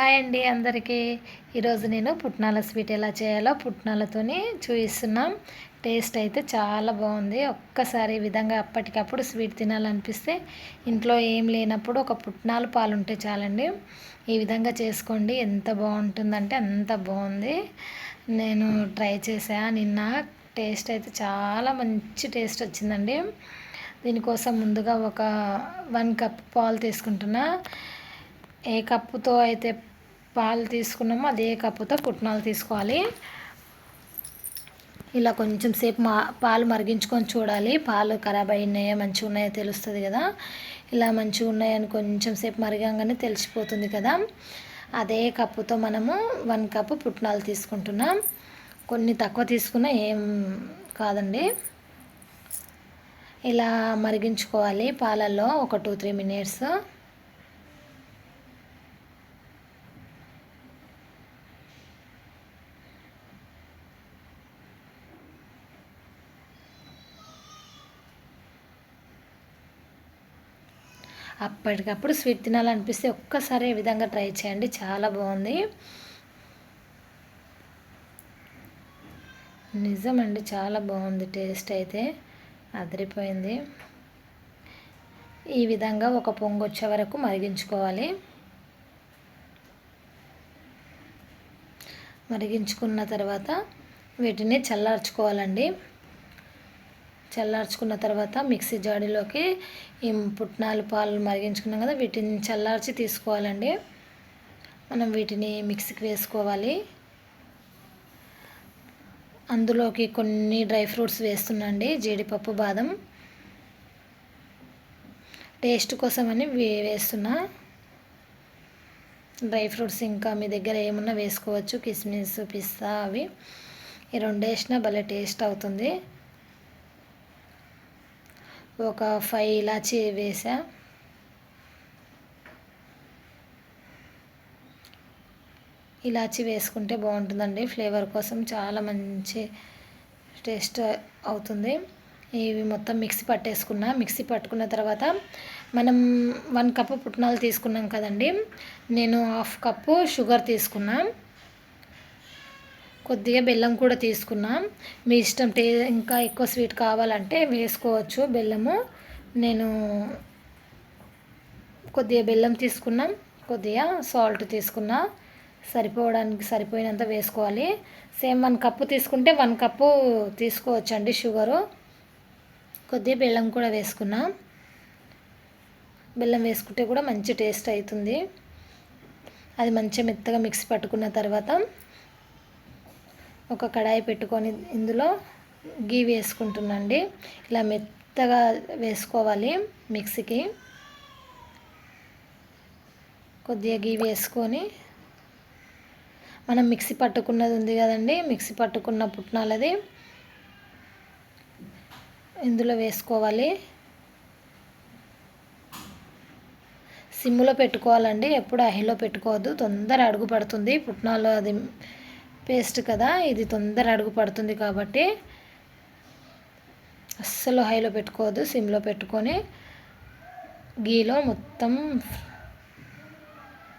Hi అండి అందరికీ. ఈరోజు నేను పుట్నాల స్వీట్ ఎలా చేయాలో పుట్నాలతోని చూపిస్తున్నాం టేస్ట్ అయితే చాలా బాగుంది. ఒక్కసారి ఈ విధంగా అప్పటికప్పుడు స్వీట్ తినాలనిపిస్తే ఇంట్లో ఏం లేనప్పుడు ఒక పుట్నాలు పాలు ఉంటే చాలండి. ఈ విధంగా చేసుకోండి. ఎంత బాగుంటుందంటే అంత బాగుంది. నేను ట్రై చేసా నిన్న టేస్ట్ అయితే చాలా మంచి టేస్ట్ వచ్చిందండి. దీనికోసం ముందుగా ఒక వన్ కప్ పాలు తీసుకుంటున్నా. ఏ కప్పుతో అయితే పాలు తీసుకున్నామో అదే కప్పుతో పుట్నాలు తీసుకోవాలి. ఇలా కొంచెం సేపు మా పాలు మరిగించుకొని చూడాలి. పాలు ఖరాబ్ అయినాయో మంచిగా ఉన్నాయో తెలుస్తుంది కదా. ఇలా మంచిగా ఉన్నాయని కొంచెం సేపు మరిగంగానే తెలిసిపోతుంది కదా. అదే కప్పుతో మనము వన్ కప్పు పుట్నాలు తీసుకుంటున్నాం. కొన్ని తక్కువ తీసుకున్నా ఏం కాదండి. ఇలా మరిగించుకోవాలి పాలల్లో ఒక టూ త్రీ మినిట్స్. అప్పటికప్పుడు స్వీట్ తినాలనిపిస్తే ఒక్కసారి ఈ విధంగా ట్రై చేయండి. చాలా బాగుంది. నిజమండి చాలా బాగుంది టేస్ట్ అయితే. అదిరిపోయింది. ఈ విధంగా ఒక పొంగు వచ్చే వరకు మరిగించుకోవాలి. మరిగించుకున్న తర్వాత వీటిని చల్లార్చుకోవాలండి. చల్లార్చుకున్న తర్వాత మిక్సీ జాడీలోకి ఈ పుట్నాలు పాలు మరిగించుకున్నాం కదా వీటిని చల్లార్చి తీసుకోవాలండి. మనం వీటిని మిక్సీకి వేసుకోవాలి. అందులోకి కొన్ని డ్రై ఫ్రూట్స్ వేస్తున్నాండి జీడిపప్పు బాదం. టేస్ట్ కోసమని వేస్తున్నా. డ్రై ఫ్రూట్స్ ఇంకా మీ దగ్గర ఏమున్నా వేసుకోవచ్చు. కిస్మిస్ పిస్తా అవి. ఈ రెండు వేసినా భలే టేస్ట్ అవుతుంది. ఒక ఫైవ్ ఇలాచి వేసా ఇలాచి వేసుకుంటే బాగుంటుందండి. ఫ్లేవర్ కోసం చాలా మంచి టేస్ట్ అవుతుంది. ఇవి మొత్తం మిక్సీ పట్టేసుకున్నా మిక్సీ పట్టుకున్న తర్వాత మనం వన్ కప్పు పుట్నాలు తీసుకున్నాం కదండి. నేను హాఫ్ కప్పు షుగర్ తీసుకున్నా. కొద్దిగా బెల్లం కూడా తీసుకున్నాం. మీ ఇష్టం టే ఇంకా ఎక్కువ స్వీట్ కావాలంటే వేసుకోవచ్చు బెల్లము. నేను కొద్దిగా బెల్లం తీసుకున్నాం. కొద్దిగా సాల్ట్ తీసుకున్నా. సరిపోవడానికి సరిపోయినంత వేసుకోవాలి. సేమ్ వన్ కప్పు తీసుకుంటే వన్ కప్పు తీసుకోవచ్చండి షుగరు. కొద్దిగా బెల్లం కూడా వేసుకున్నా. బెల్లం వేసుకుంటే కూడా మంచి టేస్ట్ అవుతుంది. అది మంచిగా మెత్తగా మిక్సీ పట్టుకున్న తర్వాత ఒక కడాయి పెట్టుకొని ఇందులో గీ వేసుకుంటున్నాండి. ఇలా మెత్తగా వేసుకోవాలి మిక్సీకి. కొద్దిగా గీ వేసుకొని మనం మిక్సీ పట్టుకున్నది ఉంది కదండి మిక్సీ పట్టుకున్న పుట్నాలది ఇందులో వేసుకోవాలి. సిమ్లో పెట్టుకోవాలండి ఎప్పుడు అహిలో పెట్టుకోవద్దు తొందర అడుగు పడుతుంది పుట్నాలు అది పేస్ట్ కదా ఇది తొందర అడుగు పడుతుంది కాబట్టి అస్సలు హైలో పెట్టుకోవద్దు సిమ్లో పెట్టుకొని గీలో మొత్తం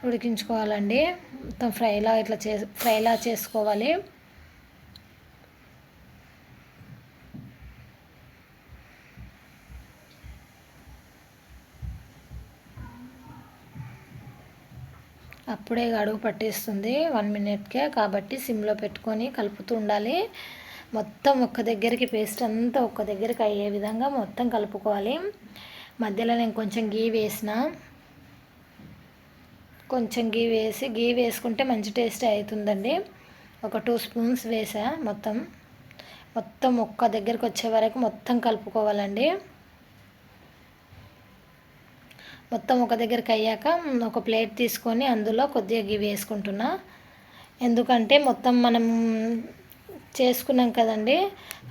ఉడికించుకోవాలండి. మొత్తం ఫ్రైలా ఇట్లా చే ఫ్రైలా చేసుకోవాలి. అప్పుడే అడుగు పట్టేస్తుంది వన్ మినిట్కే కాబట్టి సిమ్లో పెట్టుకొని కలుపుతూ ఉండాలి. మొత్తం ఒక్క దగ్గరికి పేస్ట్ అంతా ఒక్క దగ్గరికి అయ్యే విధంగా మొత్తం కలుపుకోవాలి. మధ్యలో నేను కొంచెం గీ వేసిన కొంచెం గీ వేసి గీ వేసుకుంటే మంచి టేస్ట్ అవుతుందండి. ఒక టూ స్పూన్స్ వేసా మొత్తం. మొత్తం ఒక్క దగ్గరికి వచ్చే వరకు మొత్తం కలుపుకోవాలండి. మొత్తం ఒక దగ్గరికి అయ్యాక ఒక ప్లేట్ తీసుకొని అందులో కొద్దిగా గివి వేసుకుంటున్నా. ఎందుకంటే మొత్తం మనం చేసుకున్నాం కదండి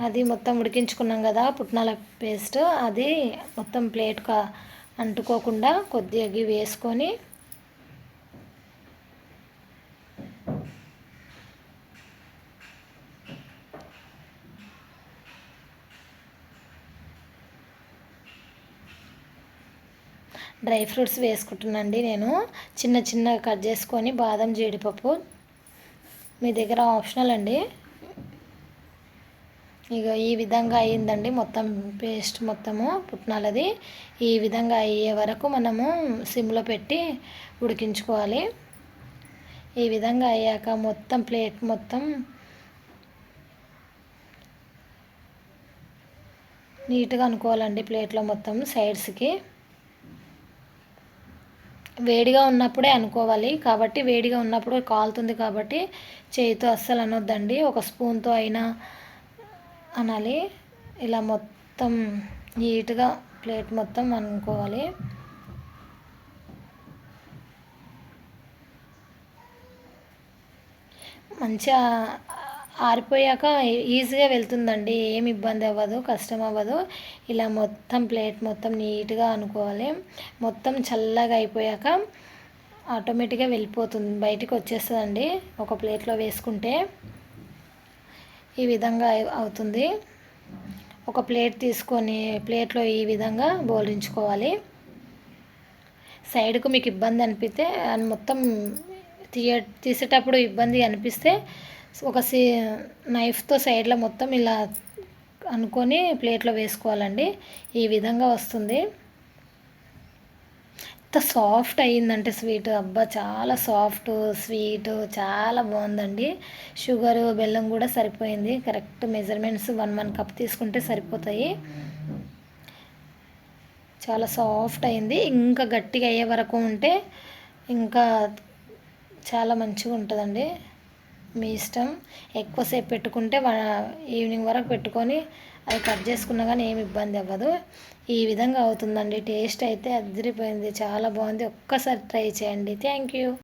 అది మొత్తం ఉడికించుకున్నాం కదా పుట్నాల పేస్ట్ అది మొత్తం ప్లేట్ అంటుకోకుండా కొద్దిగా గివి వేసుకొని డ్రై ఫ్రూట్స్ వేసుకుంటున్నాండి నేను. చిన్న చిన్న కట్ చేసుకొని బాదం జీడిపప్పు. మీ దగ్గర ఆప్షనల్ అండి. ఇక ఈ విధంగా అయ్యిందండి మొత్తం పేస్ట్ మొత్తము పుట్నాలది. ఈ విధంగా అయ్యే వరకు మనము సిమ్లో పెట్టి ఉడికించుకోవాలి. ఈ విధంగా అయ్యాక మొత్తం ప్లేట్ మొత్తం నీట్గా అనుకోవాలండి ప్లేట్లో మొత్తం సైడ్స్కి. వేడిగా ఉన్నప్పుడే అనుకోవాలి. కాబట్టి వేడిగా ఉన్నప్పుడు కాలుతుంది కాబట్టి చేయితో అస్సలు అనొద్దండి. ఒక స్పూన్తో అయినా అనాలి. ఇలా మొత్తం నీట్గా ప్లేట్ మొత్తం అనుకోవాలి. మంచిగా ఆరిపోయాక ఈజీగా వెళ్తుందండి. ఏమి ఇబ్బంది అవ్వదు కష్టం అవ్వదు. ఇలా మొత్తం ప్లేట్ మొత్తం నీట్గా అనుకోవాలి. మొత్తం చల్లగా అయిపోయాక ఆటోమేటిక్గా వెళ్ళిపోతుంది. బయటికి వచ్చేస్తుందండి. ఒక ప్లేట్లో వేసుకుంటే ఈ విధంగా అవుతుంది. ఒక ప్లేట్ తీసుకొని ప్లేట్లో ఈ విధంగా బోలించుకోవాలి. సైడ్కు మీకు ఇబ్బంది అనిపిస్తే మొత్తం తీయ తీసేటప్పుడు ఇబ్బంది అనిపిస్తే ఒక సి నైఫ్తో సైడ్లో మొత్తం ఇలా అనుకొని ప్లేట్లో వేసుకోవాలండి. ఈ విధంగా వస్తుంది. ఎంత సాఫ్ట్ అయ్యిందంటే స్వీట్. అబ్బా చాలా సాఫ్ట్ స్వీట్ చాలా బాగుందండి. షుగర్ బెల్లం కూడా సరిపోయింది. Correct measurements one one cup తీసుకుంటే సరిపోతాయి. చాలా సాఫ్ట్ అయింది. ఇంకా గట్టిగా అయ్యే వరకు ఉంటే ఇంకా చాలా మంచిగా ఉంటుందండి. మీ ఇష్టం. ఎక్కువసేపు పెట్టుకుంటే ఈవినింగ్ వరకు పెట్టుకొని అది కట్ చేసుకున్నా కానీ ఏమి ఇబ్బంది అవ్వదు. ఈ విధంగా అవుతుందండి. టేస్ట్ అయితే అదిరిపోయింది. చాలా బాగుంది. ఒక్కసారి ట్రై చేయండి. Thank you.